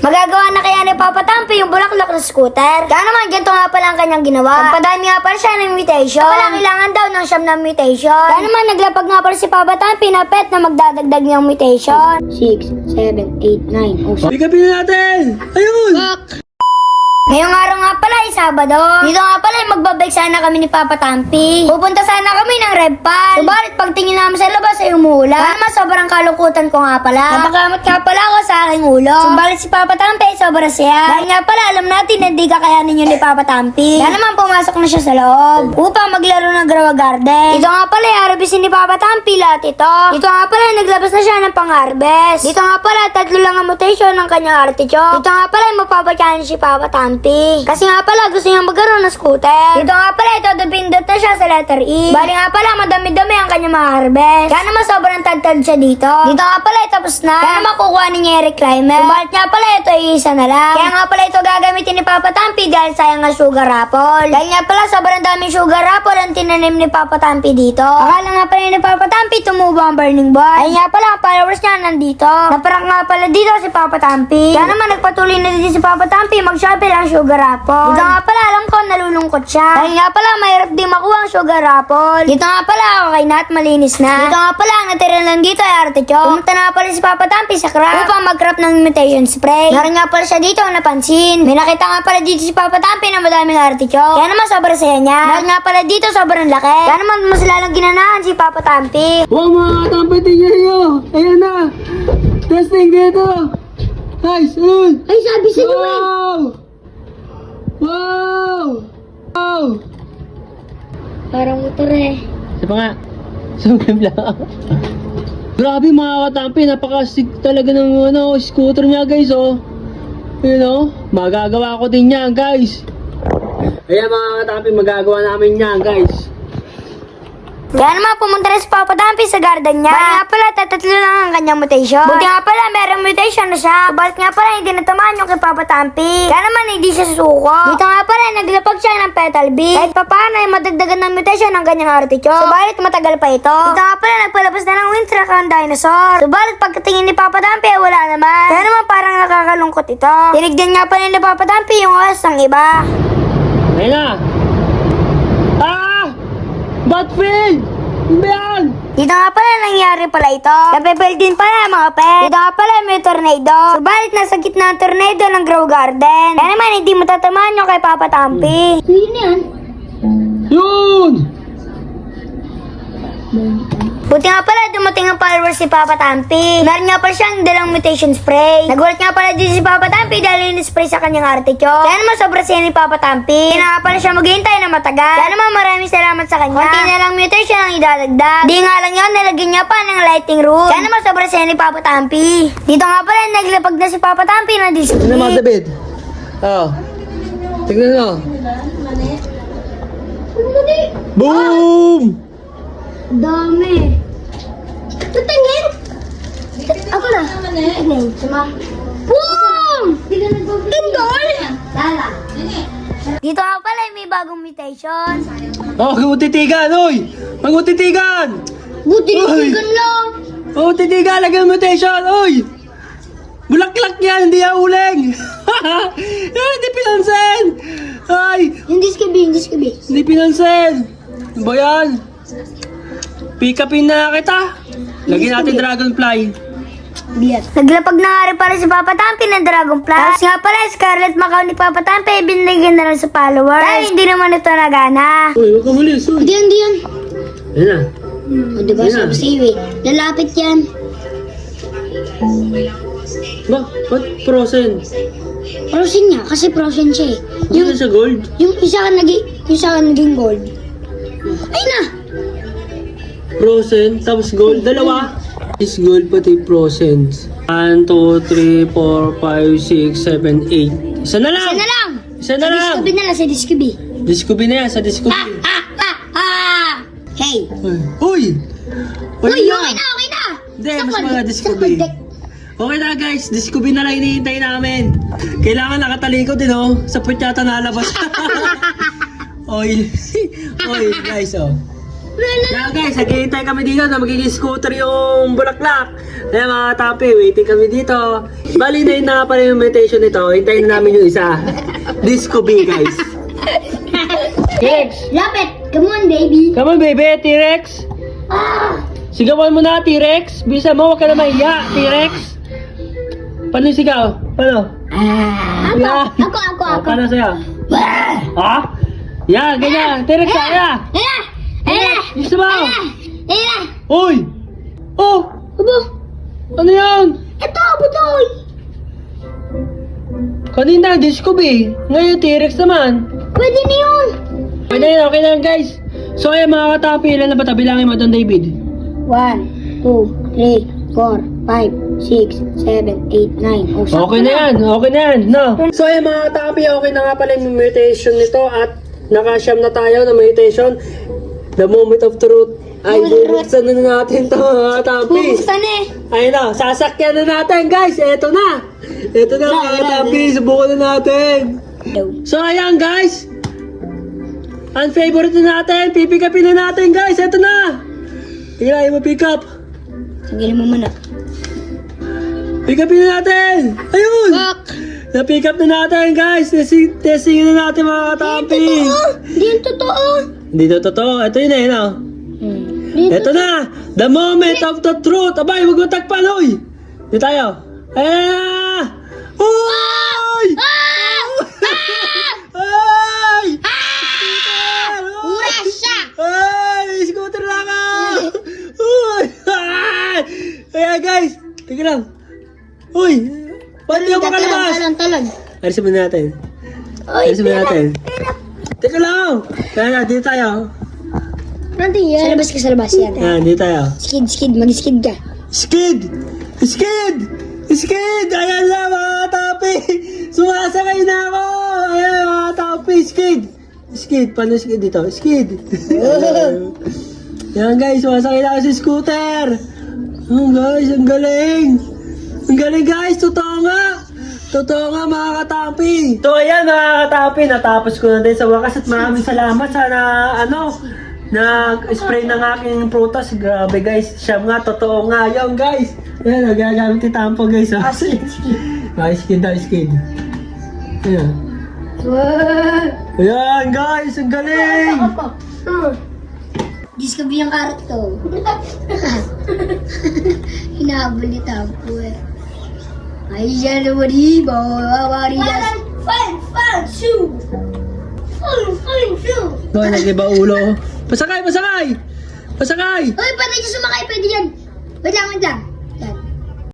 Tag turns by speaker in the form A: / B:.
A: Magagawa na kaya ni Papa Tampi yung bulaklak na scooter. Kaya naman, ganito nga pala ang kanyang ginawa. Nagpadami nga pala siya ng mutation. Wala kailangan daw ng siyam na mutation. Kaya naman, naglapag nga pala si Papa Tampi na pet na magdadagdag niyang mutation. 6, 7, 8, 9, oh,
B: Pick upin na natin! Ayun!
A: Ngayong araw pala ay Sabado. Dito nga pala ay magbabike sana kami ni Papa Tampi. Pupunta sana kami ng Red Pan. Subalit pagtingin namin sa labas ay umuulan. Kaya naman sobrang kalungkutan ko nga pala. Napakamot nga pala ako sa aking ulo. Subalit si Papa Tampi ay sobrang saya. Dahil nga pala alam natin na di kakayanin yun ni Papa Tampi. Kaya naman pumasok na siya sa loob upang maglaro ng Grawa Garden. Dito nga pala ay harbisin ni Papa Tampi lahat ito. Dito nga pala ay naglabas na siya ng pang-harvest. Dito nga pala tatlo lang ang mutation ng kanyang artichoke. Dito nga pala ay mapapakain si Papa Tampi. Kasi nga pala gusto niya magkaroon ng scooter. Dito nga pala ito dupindot na siya sa letter E. Bali nga pala madami-dami ang kanyang mga harvest. Kaya naman sobrang tad-tad siya dito. Dito nga pala tapos na. Kaya naman kukuha niya yung reclaimer. Subalit nga pala ito ay isa na lang. Kaya nga pala ito gagamitin ni Papa Tampi dahil sayang nga sugar apple. Dahil nga pala sobrang daming sugar apple ang tinanim ni Papa Tampi dito. Akala nga pala ni Papa Tampi tumubo ang burning boy. Ay nga pala ang followers niya nandito. Naparak nga pala dito si Papa Tampi. Kaya naman nagpatuloy na din si Papa Tampi mag-shopping ang sugar apple. Dito nga pala alam ko nalulungkot siya. Dahil nga pala mahirap din makuha ang sugar apple. Dito nga pala ako kay Nat malinis na. Dito nga pala ang natira lang dito ay artichoke. Pumunta na nga pala si Papa Tampi sa craft upang mag-craft ng mutation spray. Meron nga pala siya dito ang napansin. May nakita nga pala dito si Papa Tampi na madaming artichoke. Kaya naman sobrang saya niya. Meron nga pala dito sobrang laki. Kaya naman mas lalong ginanahan si Papa Tampi.
B: Wow mga katampay niya nyo! Ayan na! Testing dito! Nice! Ayun!
A: Ay, sabi sa
B: Wow! Wow! Wow!
A: Parang motor eh.
B: Isa pa nga. Sumim lang. Grabe mga katampi, napakasig talaga ng ano, scooter niya guys oh. You know, magagawa ko din yan guys. Ayan mga katampi, magagawa namin yan guys.
A: Kaya naman pumunta na si Papa Tampi sa garden niya. Bali nga pala, tatatlo lang ang kanyang mutation. Buti nga pala, merong mutation na siya. Subalit nga pala, hindi natamaan yung kay Papa Tampi. Kaya naman, hindi siya susuko. Dito nga pala, naglapag siya ng petal bee. Kahit pa paano, ay madagdagan ng mutation ng kanyang artichoke. Subalit, matagal pa ito. Dito nga pala, nagpalabas na ng wind track ang dinosaur. Subalit, pagkatingin ni Papa Tampi, ay wala naman. Kaya naman, parang nakakalungkot ito. Tinignan nga pala ni Papa Tampi yung oras ng iba.
B: Ayun na! Ah! Batfield! Ba yan?
A: Dito nga pala nangyari pala ito. Napepel din pala mga pet. Dito nga pala may tornado. Subalit nasa gitna ng tornado ng Grow Garden. Kaya naman hindi matatamaan yung kay Papa Tampi. Yun yan.
B: Yun!
A: Buti nga pala dumating ang followers si Papa Tampi. Meron nga pala siyang dalang mutation spray. Nagulat nga pala din si Papa Tampi dahil in-spray sa kanyang artichoke. Kaya naman sobrang siya ni Papa Tampi. Kaya nga pala siya maghihintay na matagal. Kaya naman maraming salamat sa kanya. Konti na lang mutation ang idadagdag. Di nga lang yun, nalagyan niya pa ng lighting room. Kaya naman sobrang siya ni Papa Tampi. Dito nga pala naglapag na si Papa Tampi ng display.
B: Ano mga David? Oh. Tignan mo. Boom!
A: Dami. Tatingin! Ako na. Tignan. Sama. Boom! Indol! Lala. Dito nga pala may bagong mutation.
B: Oh, magutitigan, oy! Magutitigan!
A: Buti
B: Uy!
A: tigan lang.
B: Oh, titigan, lagyan mutation, oy! Bulaklak yan, hindi yan uling! Hindi pinansin! Ay,
A: Yung diskabi, yung diskabi.
B: hindi pinansin! Ano ba yan? Pick upin na kita! Lagyan natin dragonfly.
A: Naglapag na nga rin pala si Papa Tampi ng Dragonfly. Tapos nga pala, Scarlet Macau ni Papa Tampi, binigyan na lang sa followers. Dahil hindi naman ito nagana.
B: Uy, huwag ka malis, uy!
A: Hindi yan, hindi yan.
B: Ayan na.
A: O, diba
B: Yan.
A: sabi sa'yo eh. Lalapit yan.
B: Ba, ba't frozen?
A: Frozen niya, kasi frozen siya eh.
B: Yung sa gold?
A: Yung isa ka naging, yung isa ka naging gold. Ay na!
B: Frozen, tapos gold. Dalawa. Is gold pati frozen. 1, 2, 3, 4, 5, 6, 7, 8. Isa na lang!
A: Isa na lang!
B: Isa na lang!
A: Discovery na lang sa Discovery.
B: Discovery na yan, sa Discovery.
A: Ah! Ah! Ah! Hey!
B: Uy! Uy!
A: Uy, okay na, okay na!
B: Hindi,
A: Sa
B: mas mga
A: sa
B: Discovery. Okay na guys, Discovery na lang hinihintay namin. Kailangan nakatalikod din oh. Sa puwet yata nalabas. Oil. Oil guys oh. Yan guys, naghihintay kami dito na magiging scooter yung bulaklak. Kaya mga tapi, waiting kami dito. Bali na yun na pala yung invitation nito. Hintayin na namin yung isa. Disco B guys. T-Rex!
C: Lapit! Come on, baby!
B: Come on baby, T-Rex!
C: Ah!
B: Sigawan mo na, T-Rex! Bisa mo, huwag ka na mahiya, T-Rex! Paano yung sigaw? Paano?
C: Ako,
B: Yeah.
C: ako, ako,
B: Oh,
C: ako.
B: paano sa'yo? Ha? Yan, ganyan. T-Rex, kaya!
C: Ayan!
B: Gusto mo?
C: Ayan!
B: Uy! Oh!
C: Abo!
B: Ano yan?
C: Ito, butoy!
B: Kanina, disco B. Ngayon, T-Rex naman.
C: Pwede na yun!
B: Okay na okay na yun, guys. So, ayan mga katapi, ilan na ba tabilangin mo doon, David?
C: 1, 2, 3, 4, 5, 6, 7, 8, 9. Oh, sakto
B: Okay na yan, okay na yan, no? So, ayan mga katapi, okay na nga pala yung meditation nito at nakasyam na tayo na meditation. The moment of truth ay bubuksan na natin to mga katapi.
C: Bubuksan eh!
B: Ayun na, sasakyan na natin guys. Eto na. Eto na mga katapi, subukan na natin. So ayan guys. Ang favorite na natin, pipick upin na natin guys. Eto na. Tingnan mo pick up.
C: Tanggalin mo muna.
B: Pick upin na natin. Ayun.
C: Fuck!
B: Na-pick up na natin guys. Testing, testing na natin mga katapi.
C: Hindi yung totoo!
B: Hindi to totoo. Ito yun eh, no?
C: Hindi
B: Ito na! The moment of the truth! Abay, huwag mo takpan, oy! Dito tayo. Ah! Uy! Ay! Scooter!
C: Ura siya!
B: Ay! May Scooter lang ako! Uy! Ay! Kaya guys, tingnan lang. Uy! Ba't di ako makalabas?
C: Talon, talon.
B: Alisin muna natin. Alisin muna natin. Teka lang! Kaya dito tayo.
C: Nanti yan. Sa labas ka, sa labas yan.
B: Yan, dito tayo.
C: Skid, skid. Mag-skid ka.
B: Skid! Skid! Skid! Ayan na mga tapi! Sumasakay na ako! Ayan mga tapi! Skid! Skid! Paano skid dito? Skid! Yan guys, sumasakay na ako sa scooter! Oh guys, ang galing! Ang galing guys! Totoo nga! Totoo nga mga katapi! So ayan mga katapi, natapos ko na din sa wakas at maraming salamat. Sana ano, nag-spray ng aking prutas. Grabe guys, siya nga, totoo nga yun guys. Ayan, nagagamit yung tampo guys. Oh. Ah, skid daw, skid. Ayan. Ayan guys, ang galing!
C: Diyos ko biyang karat to. Hinahabol ni Tampo eh. Fan, shoe!
B: Boy, nag-iba ulo. Pasakay, pasakay! Pasakay!
C: Uy, pwede dyan sumakay, pwede yan. Wait lang, wait lang.